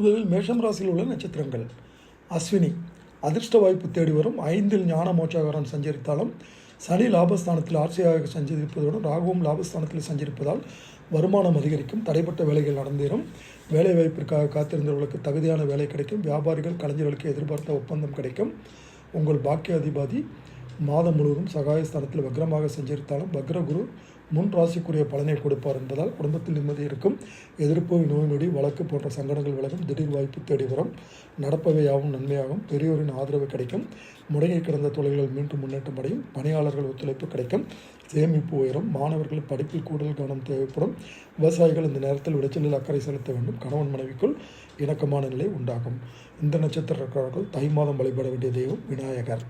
முதலில் மேஷம் ராசியில் உள்ள நட்சத்திரங்கள். அஸ்வினி அதிர்ஷ்ட வாய்ப்பு தேடி வரும். ஐந்தில் ஞான மோட்சாகாரம் சஞ்சரித்தாலும் சனி லாபஸ்தானத்தில் ஆட்சியாக சஞ்சரிப்பதுடன் ராகுவும் லாபஸ்தானத்தில் சஞ்சரிப்பதால் வருமானம் அதிகரிக்கும். தடைப்பட்ட வேலைகள் நடந்தேறும். வேலை வாய்ப்பிற்காக காத்திருந்தவர்களுக்கு தகுதியான வேலை கிடைக்கும். வியாபாரிகள் கலைஞர்களுக்கு எதிர்பார்த்த ஒப்பந்தம் கிடைக்கும். உங்கள் பாக்கிய அதிபாதி மாதம் முழுவதும் சகாயஸ்தானத்தில் வக்ரமாக சஞ்சரித்தாலும் வக்ரகுரு முன் ராசிக்குரிய பலனை கொடுப்பார் என்பதால் குடும்பத்தில் நிம்மதி இருக்கும். எதிர்ப்பு நோய் நொடி வழக்கு போன்ற சங்கடங்கள் விலகும். திடீர் வாய்ப்பு தேடி வரும். நடப்பவையாகவும் நன்மையாகவும் நன்மையாகும். பெரியோரின் ஆதரவு கிடைக்கும். முடங்கி கிடந்த தொழில்கள் மீண்டும் முன்னேற்றம் அடையும். பணியாளர்கள் ஒத்துழைப்பு கிடைக்கும். சேமிப்பு உயரும். மாணவர்கள் படிப்பில் கூடுதல் கவனம் தேவைப்படும். விவசாயிகள் இந்த நேரத்தில் விளைச்சலில் அக்கறை செலுத்த வேண்டும். கணவன் மனைவிக்குள் இணக்கமான நிலை உண்டாகும். இந்த நட்சத்திரக்காரர்கள் தை மாதம் வழிபட வேண்டிய தெய்வம் விநாயகர்.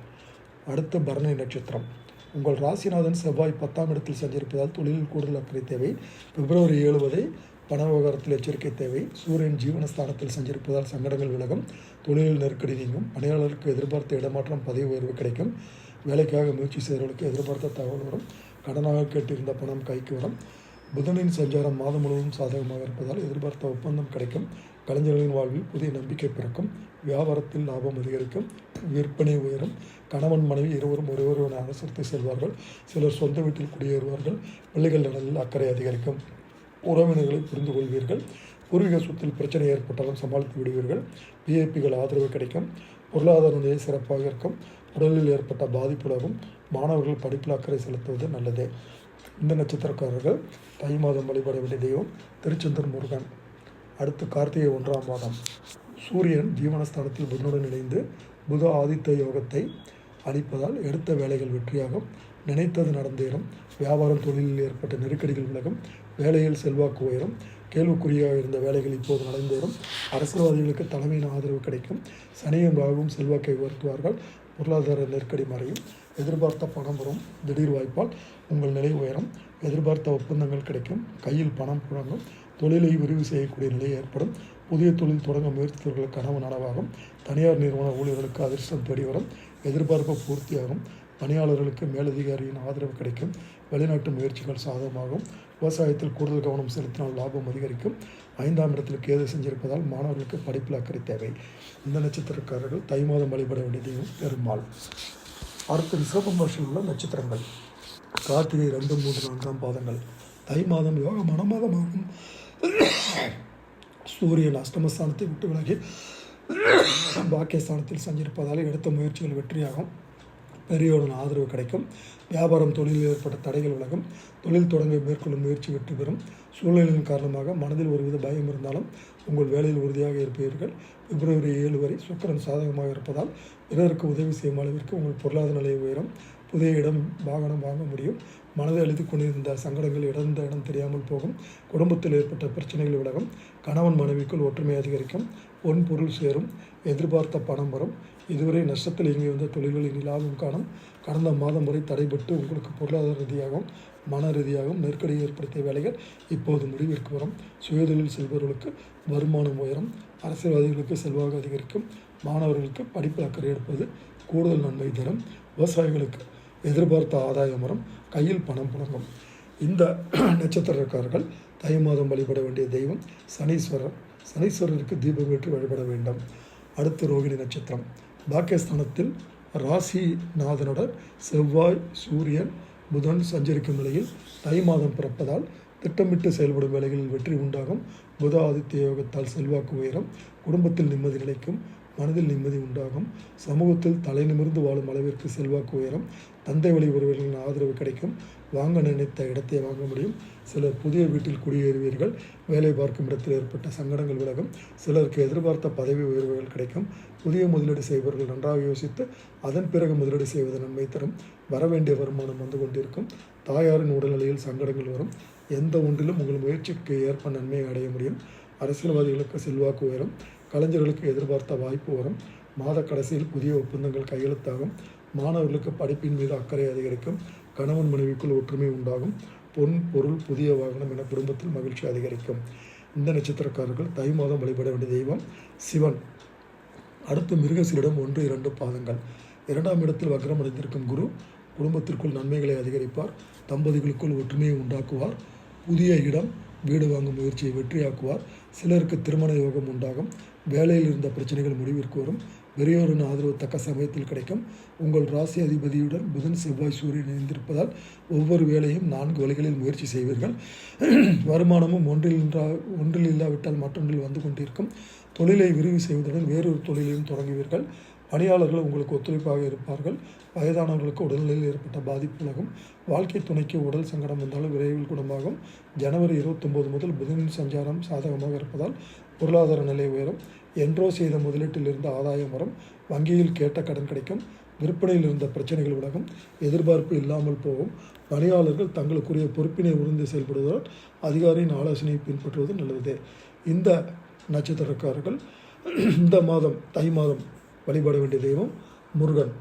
அடுத்து பரணி நட்சத்திரம். உங்கள் ராசிநாதன் செவ்வாய் பத்தாம் இடத்தில் சென்றிருப்பதால் தொழிலில் கூடுதல் அக்கறை தேவை. பிப்ரவரி ஏழு வரை பண விவகாரத்தில் எச்சரிக்கை தேவை. சூரியன் ஜீவனஸ்தானத்தில் செஞ்சிருப்பதால் சங்கடங்கள் விலகும். தொழிலில் நெருக்கடி நீங்கும். பணியாளருக்கு எதிர்பார்த்த இடமாற்றம் பதவி உயர்வு கிடைக்கும். வேலைக்காக முயற்சி செய்கிறவர்களுக்கு எதிர்பார்த்த தகவல் வரும். கடனாக கேட்டிருந்த பணம் கைக்கு வரும். புதனின் சஞ்சாரம் மாதம் முழுவதும் சாதகமாக இருப்பதால் எதிர்பார்த்த ஒப்பந்தம் கிடைக்கும். கலைஞர்களின் வாழ்வில் புதிய நம்பிக்கை பிறக்கும். வியாபாரத்தில் லாபம் அதிகரிக்கும். விற்பனை உயரும். கணவன் மனைவி இருவரும் ஒருவருடன் அனுசரித்து செல்வார்கள் சிலர் சொந்த வீட்டில் குடியேறுவார்கள். பிள்ளைகள் நலனில் அக்கறை அதிகரிக்கும். உறவினர்களை புரிந்து கொள்வீர்கள் பூர்வீக சொத்தில் பிரச்சனை ஏற்பட்டாலும் சமாளித்து விடுவீர்கள். பிஐபிகள் ஆதரவு கிடைக்கும். பொருளாதார நிலை சிறப்பாக இருக்கும். உடலில் ஏற்பட்ட பாதிப்புலகும் மாணவர்கள் படிப்பில் அக்கறை செலுத்துவது நல்லது. இந்த நட்சத்திரக்காரர்கள் தை மாதம் வழிபட வேண்டிய தெய்வம் திருச்செந்தூர் முருகன். அடுத்து கார்த்திகை ஒன்றாம் மாதம். சூரியன் ஜீவனஸ்தானத்தில் புதனுடன் இணைந்து புத ஆதித்த யோகத்தை அளிப்பதால் எடுத்த வேலைகள் வெற்றியாகும். நினைத்தது நடந்தேறும் வியாபாரம் தொழிலில் ஏற்பட்ட நெருக்கடிகள் விலகும். வேலையில் செல்வாக்கு உயரும். கேள்விக்குறியாக இருந்த வேலைகள் இப்போது நடந்தேறும் அரசியல்வாதிகளுக்கு தலைமையின் ஆதரவு கிடைக்கும். சனியும் ராகுவும் செல்வாக்கை உயர்த்துவார்கள். பொருளாதார நெருக்கடி மறையும். எதிர்பார்த்த பணம் வரும். திடீர் வாய்ப்பால் உங்கள் நிலை உயரும். எதிர்பார்த்த ஒப்பந்தங்கள் கிடைக்கும். கையில் பணம் புழங்கும். தொழிலை விரிவு செய்யக்கூடிய நிலை ஏற்படும். புதிய தொழில் தொடங்க முயற்சித்தவர்கள் கனவு நனவாகும். தனியார் நிறுவன ஊழியர்களுக்கு அதிர்ஷ்டம் தேடி வரும். எதிர்பார்ப்பு பூர்த்தியாகும். பணியாளர்களுக்கு மேலதிகாரியின் ஆதரவு கிடைக்கும். வெளிநாட்டு முயற்சிகள் சாதகமாகும். விவசாயத்தில் கூடுதல் கவனம் செலுத்தினால் லாபம் அதிகரிக்கும். ஐந்தாம் இடத்தில் கேது செஞ்சிருப்பதால் மாணவர்களுக்கு படிப்பில் அக்கறை தேவை. இந்த நட்சத்திரக்காரர்கள் தை மாதம் வழிபட வேண்டியதையும் பெருமாள். அடுத்து ரிஷபம் வருஷம் உள்ள நட்சத்திரங்கள். கார்த்திகை ரெண்டு மூன்று நான்காம் பாதங்கள். தை மாதம் யோகமான மாதமாகும் சூரியன் அஷ்டமஸ்தானத்தை விட்டு விலகி பாக்கியஸ்தானத்தில் சஞ்சரிப்பதால் எடுத்த முயற்சிகள் வெற்றியாகும். பெரியோரின் ஆதரவு கிடைக்கும். வியாபாரம் தொழிலில் ஏற்பட்ட தடைகள் விலகும். தொழில் தொடங்க மேற்கொள்ளும் முயற்சி வெற்றி பெறும். சூழ்நிலையின் காரணமாக மனதில் ஒருவித பயம் இருந்தாலும் உங்கள் வேலையில் உறுதியாக இருப்பீர்கள். பிப்ரவரி ஏழு வரை சுக்கரன் சாதகமாக இருப்பதால் பிறருக்கு உதவி செய்யும் அளவிற்கு உங்கள் பொருளாதார நிலை உயரும். புதிய இடம் வாகனம் வாங்க முடியும். மனதை அழுத்தி கொண்டிருந்த சங்கடங்கள் இடந்த இடம் தெரியாமல் போகும். குடும்பத்தில் ஏற்பட்ட பிரச்சனைகள் விலகும். கணவன் மனைவிக்குள் ஒற்றுமை அதிகரிக்கும். பொன் பொருள் சேரும். எதிர்பார்த்த பணம் வரும். இதுவரை நஷ்டத்தில் இயங்கி வந்த தொழில்கள் லாபம் காணும். கடந்த மாதம் வரை தடைபட்டு உங்களுக்கு பொருளாதார ரீதியாகவும் மன ரீதியாகவும் நெருக்கடி ஏற்படுத்திய வேலைகள் இப்போது முடிவிற்கு வரும். சுயதொழில் செல்பவர்களுக்கு வருமானம் உயரும். அரசியல்வாதிகளுக்கு செல்வாக்கு அதிகரிக்கும். மாணவர்களுக்கு படிப்பில் அக்கறை எடுப்பது கூடுதல் நன்மை தரும். விவசாயிகளுக்கு எதிர்பார்த்த ஆதாயம் வரும். கையில் பணம் புழங்கும். இந்த நட்சத்திரக்காரர்கள் தை மாதம் வழிபட வேண்டிய தெய்வம் சனீஸ்வரர். சனீஸ்வரருக்கு தீபம் ஏற்றி வழிபட வேண்டும். அடுத்து ரோகிணி நட்சத்திரம். பாக்கியஸ்தானத்தில் ராசிநாதனுடன் செவ்வாய் சூரியன் புதன் சஞ்சரிக்கும் நிலையில் தை மாதம் பிறப்பதால் திட்டமிட்டு செயல்படும் வேலைகளில் வெற்றி உண்டாகும். புத ஆதித்ய யோகத்தால் செல்வாக்கு உயரம். குடும்பத்தில் நிம்மதி நிலைக்கும். மனதில் நிம்மதி உண்டாகும். சமூகத்தில் தலை நிமிர்ந்து வாழும் அளவிற்கு செல்வாக்கு உயரும். தந்தை வழி உறவினர்களின் ஆதரவு கிடைக்கும். வாங்க நினைத்த இடத்தை வாங்க முடியும். சிலர் புதிய வீட்டில் குடியேறுவீர்கள். வேலை பார்க்கும் இடத்தில் ஏற்பட்ட சங்கடங்கள் விலகும். சிலருக்கு எதிர்பார்த்த பதவி உயர்வுகள் கிடைக்கும். புதிய முதலீடு செய்பவர்கள் நன்றாக யோசித்து அதன் பிறகு முதலீடு செய்வது நன்மை தரும். வரவேண்டிய வருமானம் வந்து கொண்டிருக்கும். தாயாரின் உடல்நிலையில் சங்கடங்கள் வரும். எந்த ஒன்றிலும் உங்கள் முயற்சிக்கு ஏற்ப நன்மையை அடைய முடியும். அரசியல்வாதிகளுக்கு செல்வாக்கு உயரும். கலைஞர்களுக்கு எதிர்பார்த்த வாய்ப்பு வரும் மாத கடைசியில் புதிய ஒப்பந்தங்கள் கையெழுத்தாகும். மாணவர்களுக்கு படிப்பின் மீது அக்கறை அதிகரிக்கும். கணவன் மனைவிக்குள் ஒற்றுமை உண்டாகும். பொன் பொருள் புதிய வாகனம் என குடும்பத்தில் மகிழ்ச்சி அதிகரிக்கும். இந்த நட்சத்திரக்காரர்கள் தை மாதம் வழிபட வேண்டிய தெய்வம் சிவன். அடுத்து மிருகசீரிடம் ஒன்று இரண்டு பாதங்கள். இரண்டாம் இடத்தில் வக்ரம் அடைந்திருக்கும் குரு குடும்பத்திற்குள் நன்மைகளை அதிகரிப்பார். தம்பதிகளுக்குள் ஒற்றுமையை உண்டாக்குவார். புதிய இடம் வீடு வாங்கும் முயற்சியை வெற்றியாக்குவார். சிலருக்கு திருமண யோகம் உண்டாகும். வேலையில் இருந்த பிரச்சனைகள் முடிவிற்கு வரும். பெரியோரின் ஆதரவு தக்க சமயத்தில் கிடைக்கும். உங்கள் ராசி அதிபதியுடன் புதன் செவ்வாய் சூரியன் இணைந்திருப்பதால் ஒவ்வொரு வேலையும் நான்கு வழிகளில் முயற்சி செய்வீர்கள். வருமானமும் ஒன்றில் நின்றா ஒன்றில் இல்லாவிட்டால் மற்றொன்றில் வந்து கொண்டிருக்கும். தொழிலை விரிவு செய்வதுடன் வேறொரு தொழிலையும் தொடங்குவீர்கள். பணியாளர்கள் உங்களுக்கு ஒத்துழைப்பாக இருப்பார்கள். வயதானவர்களுக்கு உடல்நிலையில் ஏற்பட்ட பாதிப்பு விலகும் வாழ்க்கை துணைக்கு உடல் சங்கடம் வந்தாலும் விரைவில் குணமாகும். ஜனவரி இருபத்தொம்போது முதல் புதனின் சஞ்சாரம் சாதகமாக இருப்பதால் பொருளாதார நிலை உயரும். என்றோ செய்த முதலீட்டில் இருந்த ஆதாயம் வரும். வங்கியில் கேட்ட கடன் கிடைக்கும். விற்பனையில் இருந்த பிரச்சனைகள் விலகும். எதிர்பார்ப்பு இல்லாமல் போகும். பணியாளர்கள் தங்களுக்குரிய பொறுப்பினை உணர்ந்து செயல்படுவதால் அதிகாரியின் ஆலோசனையை பின்பற்றுவது நல்லது. இந்த நட்சத்திரக்காரர்கள் இந்த மாதம் தை மாதம் வழிபட வேண்டிய தெய்வம் முருகன்.